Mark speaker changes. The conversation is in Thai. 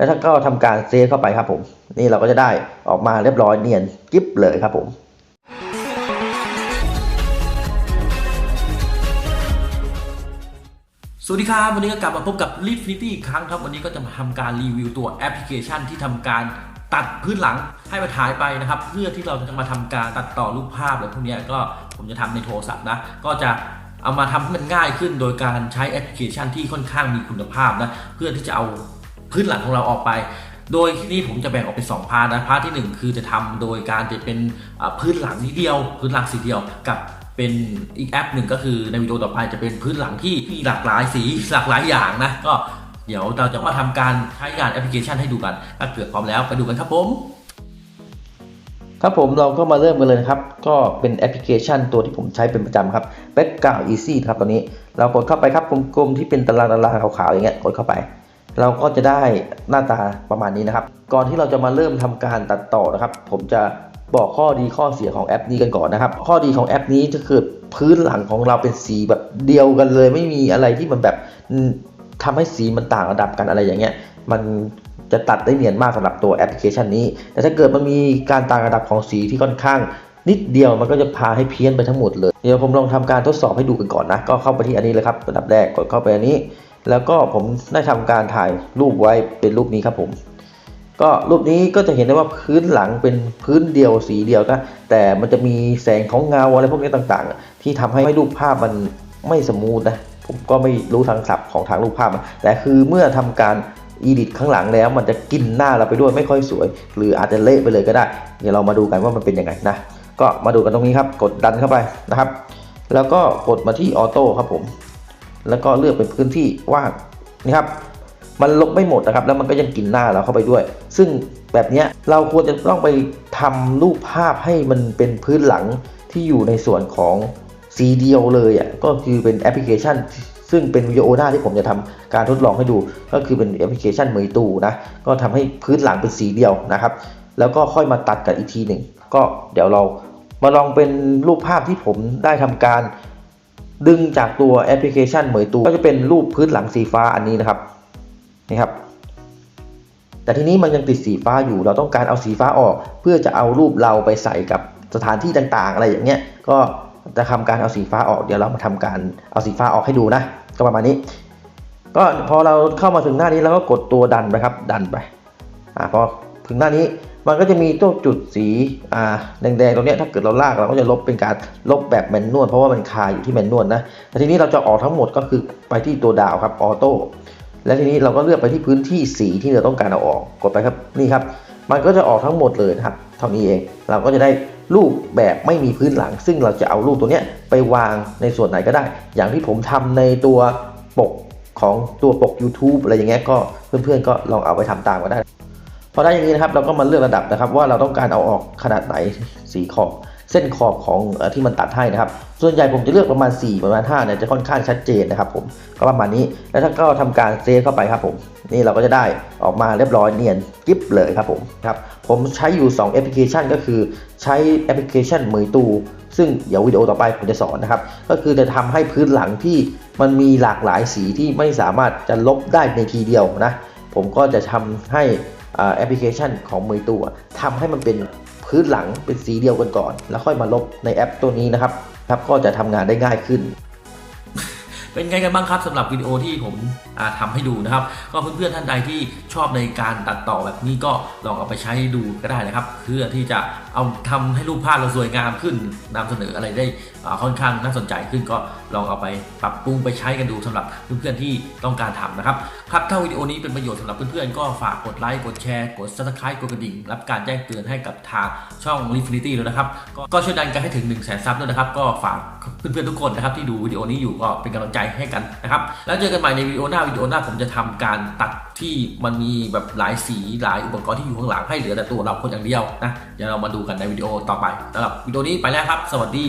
Speaker 1: แล้วถ้าก็ทำการเซฟเข้าไปครับผม นี่เราก็จะได้ออกมาเรียบร้อยเนียนกิ๊บเลยครับผม
Speaker 2: สวัสดีครับ วันนี้ก็กลับมาพบกับ l i f i n i t y อีกครั้งครับ วันนี้ก็จะมาทำการรีวิวตัวแอปพลิเคชันที่ทำการตัดพื้นหลังให้มันหายไปนะครับ เพื่อที่เราจะมาทำการตัดต่อรูปภาพอะไรพวกนี้ก็ผมจะทำในโทรศัพท์นะ ก็จะเอามาทำให้มันง่ายขึ้นโดยการใช้แอปพลิเคชันที่ค่อนข้างมีคุณภาพนะ เพื่อที่จะเอา พื้นหลังของเราออกไป โดยที่นี่ผมจะแบ่งออกเป็น2พาร์ทนะพาร์ทที่ 1 คือจะทำโดยการจะเป็นพื้นหลังนิดเดียว พื้นหลังสีเดียวกับเป็นอีกแอปหนึ่งก็คือในวิดีโอต่อไปจะเป็นพื้นหลังที่มีหลากหลายสีหลากหลายอย่างนะก็เดี๋ยวเราจะมาทำการใช้งานแอปพลิเคชันให้ดูกันถ้าเกิดพร้อมแล้วไปดูกันครับผม
Speaker 1: ครับผมเราก็มาเริ่มกันเลยครับ ก็เป็นแอปพลิเคชันตัวที่ผมใช้เป็นประจำครับ Background Easy ครับตอนนี้ เรากดเข้าไปครับกลมๆที่เป็นตารางตารางขาวๆอย่างเงี้ยกดเข้าไป เราก็จะได้หน้าตาประมาณนี้นะครับ ก่อนที่เราจะมาเริ่มทำการตัดต่อนะครับ ผมจะบอกข้อดีข้อเสียของแอปนี้กันก่อนนะครับ ข้อดีของแอปนี้จะคือพื้นหลังของเราเป็นสีแบบเดียวกันเลย ไม่มีอะไรที่มันแบบอืมทำให้สีมันต่างระดับกันอะไรอย่างเงี้ย มันจะตัดได้เนียนมากสำหรับตัวแอปพลิเคชันนี้ แต่ถ้าเกิดมันมีการต่างระดับของสีที่ค่อนข้างนิดเดียวมันก็จะพาให้เพี้ยนไปทั้งหมดเลย เดี๋ยวผมลองทำการทดสอบให้ดูกันก่อนนะ ก็เข้าไปที่อันนี้เลยครับระดับแรกกดเข้าไปอันนี้ แล้วก็ผมได้ทำการถ่ายรูปไว้เป็นรูปนี้ครับผม ก็รูปนี้ก็จะเห็นได้ว่าพื้นหลังเป็นพื้นเดียวสีเดียวนะแต่มันจะมีแสงของเงาอะไรพวกนี้ต่างๆ ที่ทำให้รูปภาพมันไม่สมูทนะผมก็ไม่รู้ทางศัพท์ของทางรูปภาพ แต่คือเมื่อทำการอีดิทข้างหลังแล้วมันจะกินหน้าเราไปด้วยไม่ค่อยสวย หรืออาจจะเละไปเลยก็ได้ เดี๋ยวเรามาดูกันว่ามันเป็นยังไงนะ ก็มาดูกันตรงนี้ครับ กดดันเข้าไปนะครับ แล้วก็กดมาที่ออโต้ครับผม แล้วก็เลือกเป็นพื้นที่ว่างนี่ครับมันลบไม่หมดนะครับแล้วมันก็ยังกินหน้าเราเข้าไปด้วย ซึ่งแบบนี้เราควรจะต้องไปทำรูปภาพให้มันเป็นพื้นหลังที่อยู่ในส่วนของสีเดียวเลยอะก็คือเป็นแอปพลิเคชัน ซึ่งเป็นวิดีโอหน้าที่ผมจะทำการทดลองให้ดู ก็คือเป็นแอปพลิเคชันเหมยตูนะก็ทำให้พื้นหลังเป็นสีเดียวนะครับ แล้วก็ค่อยมาตัดกันอีกทีหนึ่งก็เดี๋ยวเรามาลองเป็นรูปภาพที่ผมได้ทำการ ดึงจากตัวแอปพลิเคชันเหมยตูก็จะเป็นรูปพื้นหลังสีฟ้าอันนี้นะครับนี่ครับ แต่ทีนี้มันยังติดสีฟ้าอยู่ เราต้องการเอาสีฟ้าออก เพื่อจะเอารูปเราไปใส่กับสถานที่ต่างๆ อะไรอย่างเงี้ยก็จะทำการเอาสีฟ้าออกเดี๋ยวเรามาทำการเอาสีฟ้าออกให้ดูนะ ก็ประมาณนี้ ก็พอเราเข้ามาถึงหน้านี้เราก็กดตัวดันไปครับ ดันไปอ่าพอถึงหน้านี้ มันก็จะมีตัวจุดสีอ่าแดงๆตรงนี้ถ้าเกิดเราลากเราก็จะลบเป็นการลบแบบแมนนวลเพราะว่ามันคาอยู่ที่แมนนวลนะแต่ทีนี้เราจะออกทั้งหมดก็คือไปที่ตัวดาวครับออโต้และทีนี้เราก็เลือกไปที่พื้นที่สีที่เราต้องการเอาออกกดไปครับนี่ครับ มันก็จะออกทั้งหมดเลยนะครับเท่านี้เองเราก็จะได้รูปแบบไม่มีพื้นหลัง ซึ่งเราจะเอารูปตัวนี้ไปวางในส่วนไหนก็ได้ อย่างที่ผมทำในตัวปกของตัวปก YouTube อะไรอย่างเงี้ยก็เพื่อนๆก็ลองเอาไปทำตามก็ได้ พอได้อย่างนี้นะครับเราก็มาเลือกระดับนะครับ ว่าเราต้องการเอาออกขนาดไหนสีขอบเส้นขอบของที่มันตัดให้นะครับ ส่วนใหญ่ผมจะเลือกประมาณ 4 ประมาณ5เนี่ยจะค่อนข้างชัดเจนนะครับผมก็ประมาณนี้แล้วถ้าก็ทำการเซฟเข้าไปครับผมนี่เราก็จะได้ออกมาเรียบร้อยเนียนกิ๊บเลยครับผมครับผมใช้อยู่2แอปพลิเคชันก็คือใช้แอปพลิเคชันมือตู ซึ่งเดี๋ยววิดีโอต่อไปผมจะสอนนะครับก็คือจะทำให้พื้นหลังที่มันมีหลากหลายสีที่ไม่สามารถจะลบได้ในทีเดียวนะผมก็จะทำให้ แอปพลิเคชันของมือตัวทำให้มันเป็นพื้นหลังเป็นสีเดียวกันก่อน แล้วค่อยมาลบในแอปตัวนี้นะครับครับก็จะทำงานได้ง่ายขึ้น
Speaker 2: เป็นไงกันบ้างครับสำหรับวิดีโอที่ผมอ่าทำให้ดูนะครับ ก็เพื่อนๆท่านใดที่ชอบในการตัดต่อแบบนี้ก็ลองเอาไปใช้ดูก็ได้นะครับ เพื่อที่จะเอาทำให้รูปภาพเราสวยงามขึ้นนำเสนออะไรได้ค่อนข้างน่าสนใจขึ้นก็ลองเอาไปปรับปรุงไปใช้กันดูสำหรับเพื่อนๆที่ต้องการทำนะครับครับถ้าวิดีโอนี้เป็นประโยชน์สำหรับเพื่อนๆก็ฝากกดไลค์กดแชร์กด subscribe กดกระดิ่งรับการแจ้งเตือนให้กับทางช่อง l i f i n i t y แล้วนะครับ ก็ช่วยดันกันให้ถึง1 0 0 0 0แสนซับด้วยนะครับ ก็ฝากเพื่อนๆทุกคนนะครับที่ดูวิดีโอนี้อยู่ก็เป็นกำลังใจให้กันนะครับ แล้วเจอกันใหม่ในวิดีโอหน้าวิดีโอหน้าผมจะทำการตัดที่มันมีแบบหลายสีหลายอุปกรณ์ที่อยู่ข้างหลังให้เหลือแต่ตัวเราคนอย่างเดียวนะเดี๋ยวเรามาดูกันในวิดีโอต่อไปสำหรับวิดีโอนี้ไปแล้วครับ สวัสดี